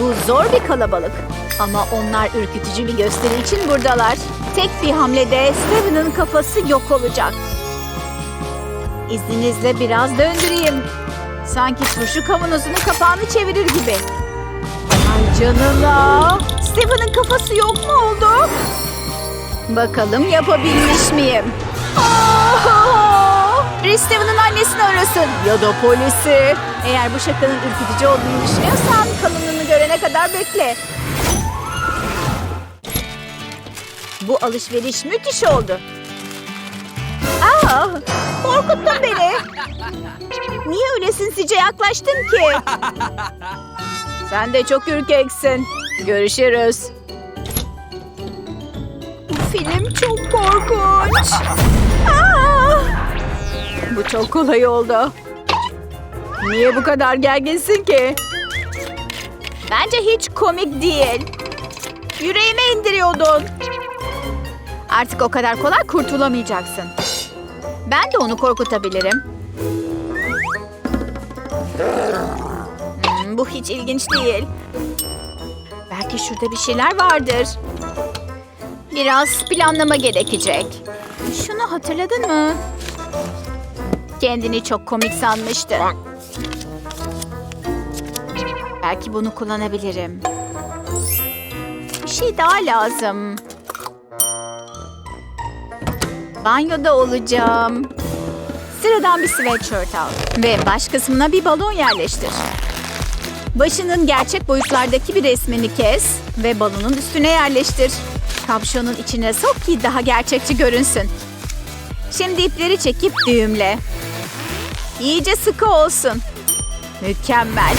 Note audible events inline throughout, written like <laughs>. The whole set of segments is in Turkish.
Bu zor bir kalabalık. Ama onlar ürkütücü bir gösteri için buradalar. Tek bir hamlede Steven'ın kafası yok olacak. İzninizle biraz döndüreyim. Sanki turşu kavanozunun kapağını çevirir gibi. Ay canına. Steven'ın kafası yok mu oldu? Bakalım yapabilmiş miyim? Biri Steven'ın annesini arasın ya da polisi. Eğer bu şakanın ürkütücü olduğunu düşünüyorsan kalınlığını görene kadar bekle. Bu alışveriş müthiş oldu. Aa, korkuttun beni. Niye öyle sinsice yaklaştın ki? Sen de çok ürkeksin. Görüşürüz. Bu film çok korkunç. Aa! Bu çok kolay oldu. Niye bu kadar gerginsin ki? Bence hiç komik değil. Yüreğime indiriyordun. Artık o kadar kolay kurtulamayacaksın. Ben de onu korkutabilirim. Hmm, bu hiç ilginç değil. Belki şurada bir şeyler vardır. Biraz planlama gerekecek. Şunu hatırladın mı? Kendini çok komik sanmıştı. Belki bunu kullanabilirim. Bir şey daha lazım. Banyoda olacağım. Sıradan bir sweatshirt al. Ve baş kısmına bir balon yerleştir. Başının gerçek boyutlardaki bir resmini kes ve balonun üstüne yerleştir. Kapşonun içine sok ki daha gerçekçi görünsün. Şimdi ipleri çekip düğümle. İyice sıkı olsun. Mükemmel.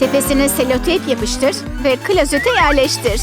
Tepesine seloteyp yapıştır ve klozete yerleştir.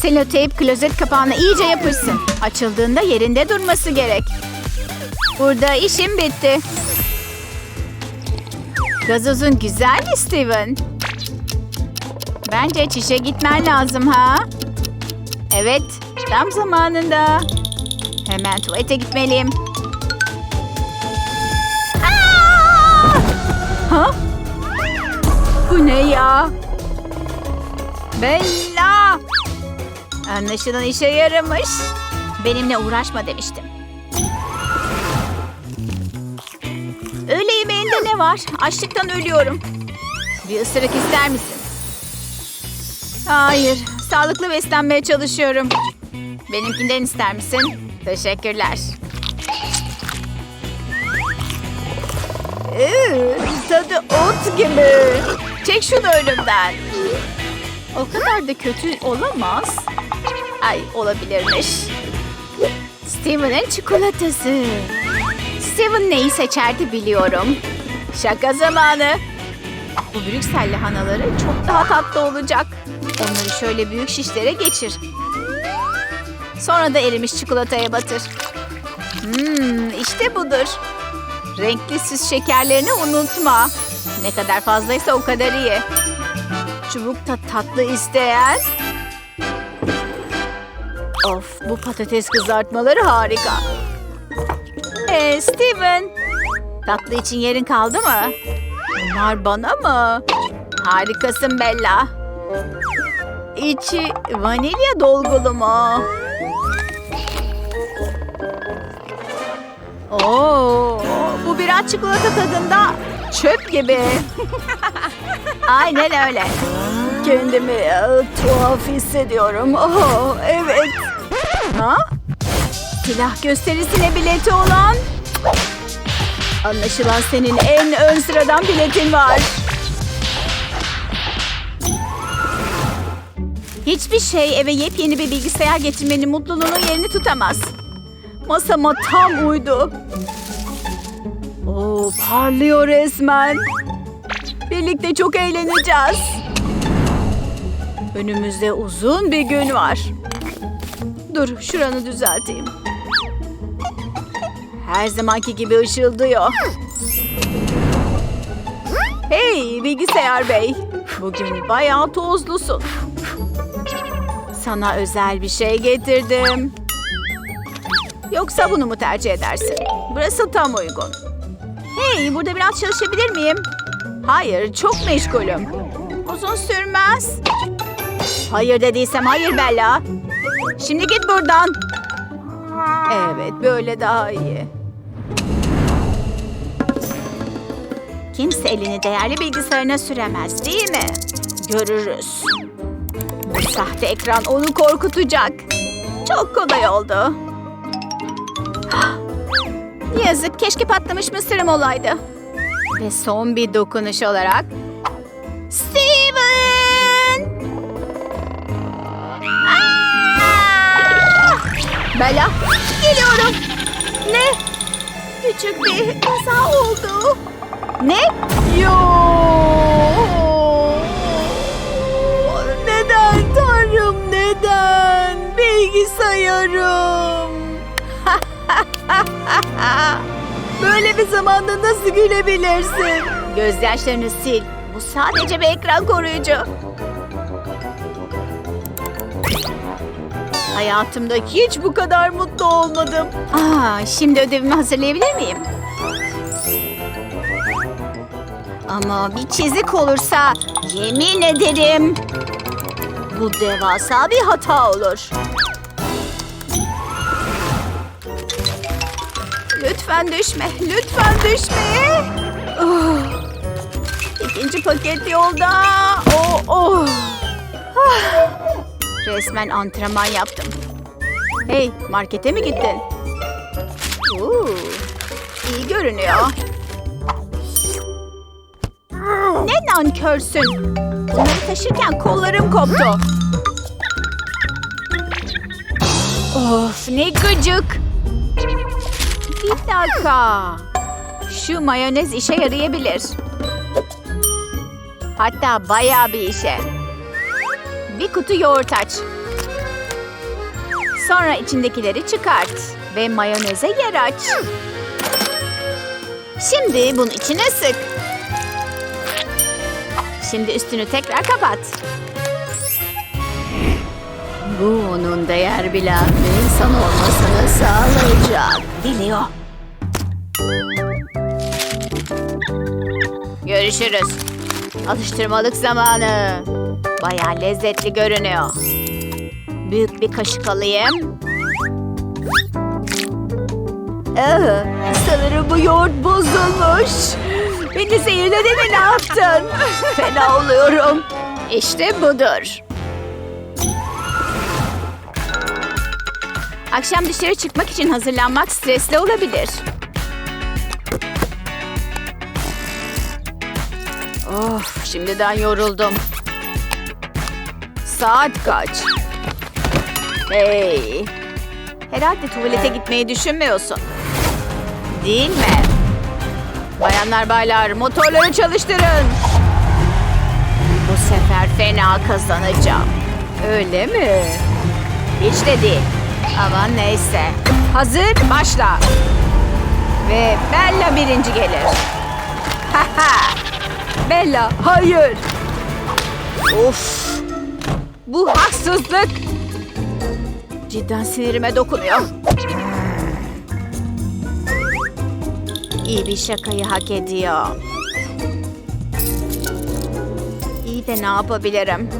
Seloteyp klozet kapağına iyice yapışsın. Açıldığında yerinde durması gerek. Burada işim bitti. Gazozun güzel mi Steven? Bence çişe gitmen lazım ha? Evet, tam zamanında. Hemen tuvalete gitmeliyim. Ne ya? Bella! Anlaşılan işe yaramış. Benimle uğraşma demiştim. Öğle yemeğinde ne var? Açlıktan ölüyorum. Bir ısırık ister misin? Hayır, sağlıklı beslenmeye çalışıyorum. Benimkinden ister misin? Teşekkürler. Ee, tadı ot gibi. Çek şunu önümden. O kadar da kötü olamaz. Ay olabilirmiş. Steven'ın çikolatası. Steven neyi seçerdi biliyorum. Şaka zamanı. Bu Brüksel lahanaları çok daha tatlı olacak. Onları şöyle büyük şişlere geçir. Sonra da erimiş çikolataya batır. Hmm, işte budur. Renkli süs şekerlerini unutma. Ne kadar fazlaysa o kadar iyi. Çubukta tatlı isteyen. Of bu patates kızartmaları harika. Ee, Steven. Tatlı için yerin kaldı mı? Bunlar bana mı? Harikasın Bella. İçi vanilya dolgulu mu? Oo, bu biraz çikolata tadında çöp gibi. <laughs> Aynen öyle. Kendimi e, tuhaf hissediyorum. <laughs> Oh, evet. Ha? Silah gösterisine bileti olan? Anlaşılan senin en ön sıradan biletin var. Hiçbir şey eve yepyeni bir bilgisayar getirmenin mutluluğunun yerini tutamaz. Masama tam uydu. Oo, parlıyor resmen. Birlikte çok eğleneceğiz. Önümüzde uzun bir gün var. Dur, şuranı düzelteyim. Her zamanki gibi ışıldıyor. Hey bilgisayar bey. Bugün bayağı tozlusun. Sana özel bir şey getirdim. Yoksa bunu mu tercih edersin? Burası tam uygun. Hey burada biraz çalışabilir miyim? Hayır çok meşgulüm. Uzun sürmez. Hayır dediysem hayır Bella. Şimdi git buradan. Evet böyle daha iyi. Kimse elini değerli bilgisayarına süremez değil mi? Görürüz. Bu sahte ekran onu korkutacak. Çok kolay oldu. Yazık keşke patlamış mısırım olaydı. Ve son bir dokunuş olarak... Steven! Aa! Bella geliyorum. Ne? Küçük bir kaza oldu. Ne? Böyle bir zamanda nasıl gülebilirsin? Gözyaşlarını sil. Bu sadece bir ekran koruyucu. Hayatımda hiç bu kadar mutlu olmadım. Aa, şimdi ödevimi hazırlayabilir miyim? Ama bir çizik olursa yemin ederim bu devasa bir hata olur. Lütfen düşme, lütfen düşme. Oh. İkinci paket yolda. Oh, oh. Ah. Resmen antrenman yaptım. Hey, markete mi gittin? Oo, iyi görünüyor. Ne nankörsün. Bunları taşırken kollarım koptu. Of ne gıcık. Bir dakika. Şu mayonez işe yarayabilir. Hatta bayağı bir işe. Bir kutu yoğurt aç. Sonra içindekileri çıkart ve mayoneze yer aç. Şimdi bunun içine sık. Şimdi üstünü tekrar kapat. Bu onun değer bir insan olmasını sağlayacak. Geliyor. Görüşürüz. Alıştırmalık zamanı. Bayağı lezzetli görünüyor. Büyük bir kaşık alayım. Ee, sanırım bu yoğurt bozulmuş. Beni zehirledin mi ne yaptın? <laughs> Fena oluyorum. İşte budur. Akşam dışarı çıkmak için hazırlanmak stresli olabilir. Of, şimdiden yoruldum. Saat kaç? Hey. Herhalde tuvalete gitmeyi düşünmüyorsun. Değil mi? Bayanlar baylar motorları çalıştırın. Bu sefer fena kazanacağım. Öyle mi? Hiç de değil. Ama neyse. Hazır başla. Ve Bella birinci gelir. Haha. Bella hayır. Of. Bu haksızlık. Cidden sinirime dokunuyor. İyi bir şakayı hak ediyor. İyi de ne yapabilirim?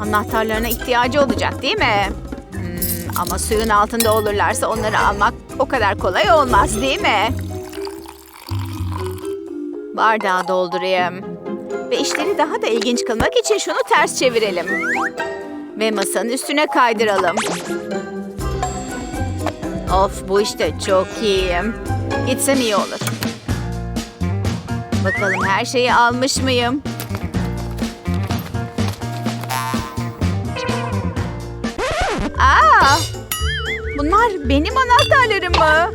Anahtarlarına ihtiyacı olacak değil mi? Hmm, ama suyun altında olurlarsa onları almak o kadar kolay olmaz değil mi? Bardağı doldurayım. Ve işleri daha da ilginç kılmak için şunu ters çevirelim. Ve masanın üstüne kaydıralım. Of bu işte çok iyiyim. Gitsem iyi olur. Bakalım her şeyi almış mıyım? Aa! Bunlar benim anahtarlarım mı?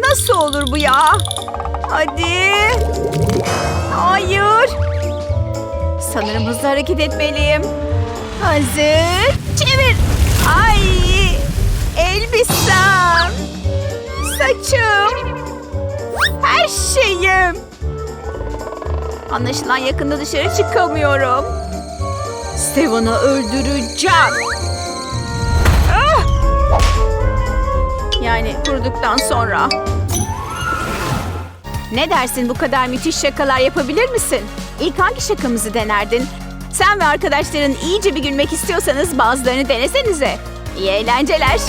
Nasıl olur bu ya? Hadi. Hayır. Sanırım hızlı hareket etmeliyim. Hazır. Çevir. Ay! Elbisem. Saçım. Her şeyim. Anlaşılan yakında dışarı çıkamıyorum. Steven'ı öldüreceğim. Ah! Yani kurduktan sonra. Ne dersin bu kadar müthiş şakalar yapabilir misin? İlk hangi şakamızı denerdin? Sen ve arkadaşların iyice bir gülmek istiyorsanız bazılarını denesenize. İyi eğlenceler.